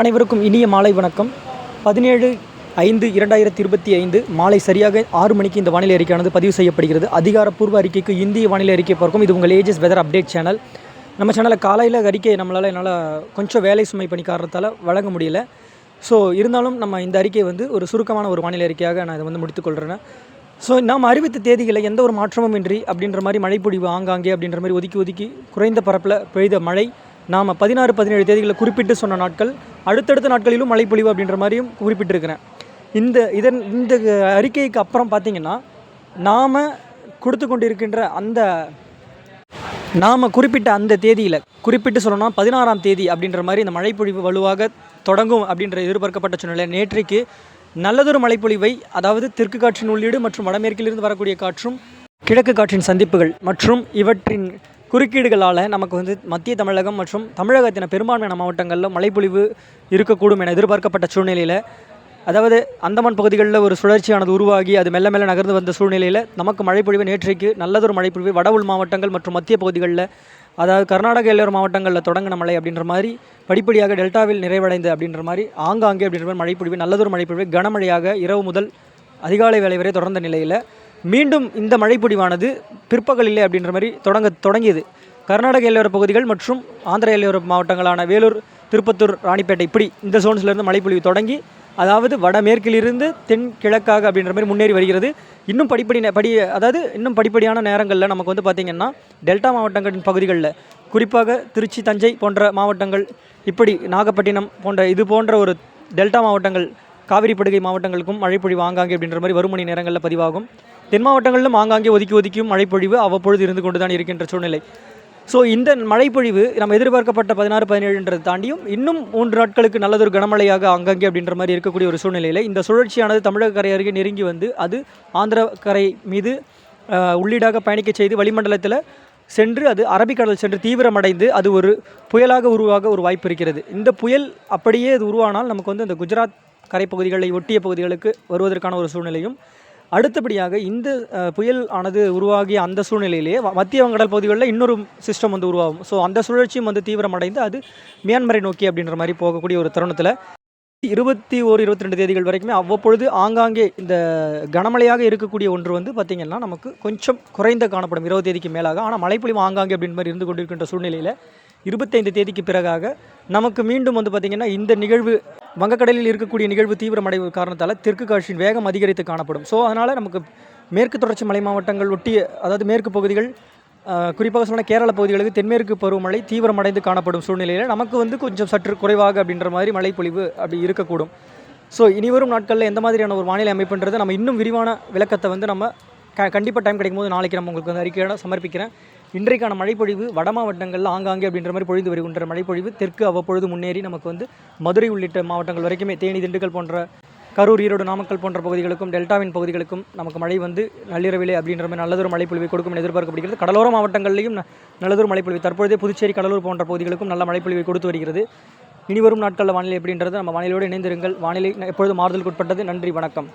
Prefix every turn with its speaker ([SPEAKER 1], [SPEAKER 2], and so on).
[SPEAKER 1] அனைவருக்கும் இனிய மாலை வணக்கம். பதினேழு ஐந்து இரண்டாயிரத்தி இருபத்தி ஐந்து மாலை சரியாக ஆறு மணிக்கு இந்த வானிலை அறிக்கையானது பதிவு செய்யப்படுகிறது. அதிகாரப்பூர்வ அறிக்கைக்கு இந்திய வானிலை அறிக்கை பார்க்கும். இது உங்கள் ஏஜஸ் வெதர் அப்டேட் சேனல் நம்ம சேனலில் காலையில் அறிக்கை நம்மளால் என்னால் கொஞ்சம் வேலை சுமை பண்ணி காரணத்தால் வழங்க முடியல. ஸோ இருந்தாலும் நம்ம இந்த அறிக்கை வந்து ஒரு சுருக்கமான ஒரு வானிலை அறிக்கையாக நான் இதை வந்து முடித்துக்கொள்கிறேன் ஸோ நாம் அறிவித்த தேதிகளை எந்த ஒரு மாற்றமும் இன்றி அப்படின்ற மாதிரி மழைப்பொழிவு ஆங்காங்கே அப்படின்ற மாதிரி ஒதுக்கி ஒதுக்கி குறைந்த பரப்பில் பெய்த மழை நாம் பதினாறு பதினேழு தேதிகளை குறிப்பிட்டு சொன்ன நாட்கள் அடுத்தடுத்த நாட்களிலும் மழைப்பொழிவு அப்படின்ற மாதிரியும் குறிப்பிட்டிருக்கிறேன். இந்த இதன் இந்த அறிக்கைக்கு அப்புறம் பார்த்திங்கன்னா நாம் கொடுத்து கொண்டிருக்கின்ற அந்த நாம் குறிப்பிட்ட அந்த தேதியில் குறிப்பிட்டு சொல்லணும்னா பதினாறாம் தேதி அப்படின்ற மாதிரி இந்த மழைப்பொழிவு வலுவாக தொடங்கும் அப்படின்ற எதிர்பார்க்கப்பட்ட சூழ்நிலை. நேற்றைக்கு நல்லதொரு மழைப்பொழிவை அதாவது தெற்கு காற்றின் உள்ளீடு மற்றும் வடமேற்கிலிருந்து வரக்கூடிய காற்றும் கிழக்கு காற்றின் சந்திப்புகள் மற்றும் இவற்றின் குறுக்கீடுகளால் நமக்கு வந்து மத்திய தமிழகம் மற்றும் தமிழகத்தின பெரும்பான்மையான மாவட்டங்களில் மழைப்பொழிவு இருக்கக்கூடும் என எதிர்பார்க்கப்பட்ட சூழ்நிலையில் அதாவது அந்தமான் பகுதிகளில் ஒரு சுழற்சியானது உருவாகி அது மெல்ல மெல்ல நகர்ந்து வந்த சூழ்நிலையில் நமக்கு மழைப்பொழிவு நேற்றைக்கு நல்லதொரு மழைப்பொழிவு வட உள் மாவட்டங்கள் மற்றும் மத்திய பகுதிகளில் அதாவது கர்நாடக எல்லோர் மாவட்டங்களில் தொடங்கின மழை அப்படின்ற மாதிரி படிப்படியாக டெல்டாவில் நிறைவடைந்து அப்படின்ற மாதிரி ஆங்காங்கே அப்படின்ற மாதிரி மழைப்பொழிவு நல்லதொரு மழைப்பொழிவு கனமழையாக இரவு முதல் அதிகாலை வேலை வரை தொடர்ந்த நிலையில் மீண்டும் இந்த மழைப்பொழிவானது இல்லை அப்படின்ற மாதிரி தொடங்க தொடங்கியது. கர்நாடக எல்லையோர பகுதிகள் மற்றும் ஆந்திர எல்லையோர மாவட்டங்களான வேலூர் திருப்பத்தூர் ராணிப்பேட்டை இப்படி இந்த சோன்ஸ்லேருந்து மழைப்பொழிவு தொடங்கி அதாவது வடமேற்கிலிருந்து தென் கிழக்காக அப்படின்ற மாதிரி முன்னேறி வருகிறது. இன்னும் படிப்படி படி அதாவது இன்னும் படிப்படியான நேரங்களில் நமக்கு வந்து பார்த்திங்கன்னா டெல்டா மாவட்டங்களின் பகுதிகளில் குறிப்பாக திருச்சி தஞ்சை போன்ற மாவட்டங்கள் இப்படி நாகப்பட்டினம் போன்ற இது போன்ற ஒரு டெல்டா மாவட்டங்கள் காவிரி படுகை மாவட்டங்களுக்கும் மழைப்பொழிவு ஆங்காங்கே அப்படின்ற மாதிரி வரும் மணி நேரங்களில் பதிவாகும். தென் மாவட்டங்களிலும் ஆங்காங்கே ஒதுக்கி ஒதுக்கியும் மழைப்பொழிவு அவ்வப்பொழுது இருந்து கொண்டு தான் இருக்கின்ற சூழ்நிலை. ஸோ இந்த மழைப்பொழிவு நம்ம எதிர்பார்க்கப்பட்ட பதினாறு பதினேழுன்றது தாண்டியும் இன்னும் மூன்று நாட்களுக்கு நல்லதொரு கனமழையாக அங்கங்கே அப்படின்ற மாதிரி இருக்கக்கூடிய ஒரு சூழ்நிலையில் இந்த சுழற்சியானது தமிழக கரை அருகே நெருங்கி வந்து அது ஆந்திர கரை மீது உள்ளீடாக பயணிக்க செய்து வளிமண்டலத்தில் சென்று அது அரபிக்கடல் சென்று தீவிரமடைந்து அது ஒரு புயலாக உருவாக ஒரு வாய்ப்பு இருக்கிறது. இந்த புயல் அப்படியே அது உருவானால் நமக்கு வந்து அந்த குஜராத் கரைப்பகுதிகளை ஒட்டிய பகுதிகளுக்கு வருவதற்கான ஒரு சூழ்நிலையும் அடுத்தபடியாக இந்த புயல் ஆனது உருவாகிய அந்த சூழ்நிலையிலேயே மத்திய வங்கடல் பகுதிகளில் இன்னொரு சிஸ்டம் வந்து உருவாகும். ஸோ அந்த சுழற்சியும் வந்து தீவிரமடைந்து அது மியான்மரை நோக்கி அப்படின்ற மாதிரி போகக்கூடிய ஒரு தருணத்தில் இருபத்தி ஒரு இருபத்தி ரெண்டு தேதிகள் வரைக்குமே அவ்வப்பொழுது ஆங்காங்கே இந்த கனமழையாக இருக்கக்கூடிய ஒன்று வந்து பார்த்திங்கன்னா நமக்கு கொஞ்சம் குறைந்த காணப்படும். இருபது தேதிக்கு மேலாக. ஆனால் மழைப்பொழிவு ஆங்காங்கே அப்படின்ற மாதிரி இருந்து கொண்டிருக்கின்ற சூழ்நிலையில் இருபத்தைந்து தேதிக்கு பிறகாக நமக்கு மீண்டும் வந்து பார்த்திங்கன்னா இந்த நிகழ்வு வங்கக்கடலில் இருக்கக்கூடிய நிகழ்வு தீவிரமடைவு காரணத்தால் தெற்கு காற்றின் வேகம் அதிகரித்து காணப்படும். ஸோ அதனால் நமக்கு மேற்கு தொடர்ச்சி மலை மாவட்டங்கள் ஒட்டிய அதாவது மேற்கு பகுதிகள் குறிப்பாக சொன்ன கேரள பகுதிகளுக்கு தென்மேற்கு பருவமழை தீவிரமடைந்து காணப்படும் சூழ்நிலையில் நமக்கு வந்து கொஞ்சம் சற்று குறைவாக அப்படின்ற மாதிரி மழைப்பொழிவு அப்படி இருக்கக்கூடும். ஸோ இனிவரும் நாட்களில் எந்த மாதிரியான ஒரு வானிலை அமைப்புன்றது நம்ம இன்னும் விரிவான விளக்கத்தை வந்து நம்ம க கண்டிப்பாக டைம் கிடைக்கும் போது நாளைக்கு நம்ம உங்களுக்கு வந்து அறிக்கையோட சமர்ப்பிக்கிறேன். இன்றைக்கான மழைப்பொழிவு வட மாவட்டங்களில் ஆங்காங்கே அப்படின்ற மாதிரி பொழிந்து வருகின்ற மழைப்பொழிவு தெற்கு அவ்வப்பொழுது முன்னேறி நமக்கு வந்து மதுரை உள்ளிட்ட மாவட்டங்கள் வரைக்குமே தேனி திண்டுக்கல் போன்ற கரூர் ஈரோடு நாமக்கல் போன்ற பகுதிகளுக்கும் டெல்டாவின் பகுதிகளுக்கும் நமக்கு மழை வந்து நள்ளிரவிலே அப்படின்ற மாதிரி நல்லதொரு மழைப்பொழிவை கொடுக்கும் என எதிர்பார்க்கப்படுகிறது. கடலோர மாவட்டங்களிலும் நல்லதொரு மழைப்பொழிவு. தற்பொழுதே புதுச்சேரி கடலூர் போன்ற பகுதிகளுக்கும் நல்ல மழைப்பொழிவை கொடுத்து வருகிறது. இனி வரும் நாட்களில் வானிலை எப்படின்றது நம்ம வானிலையோடு இணைந்திருங்கள். வானிலை எப்பொழுதும் மாறுதலுக்கு உட்பட்டது நன்றி வணக்கம்.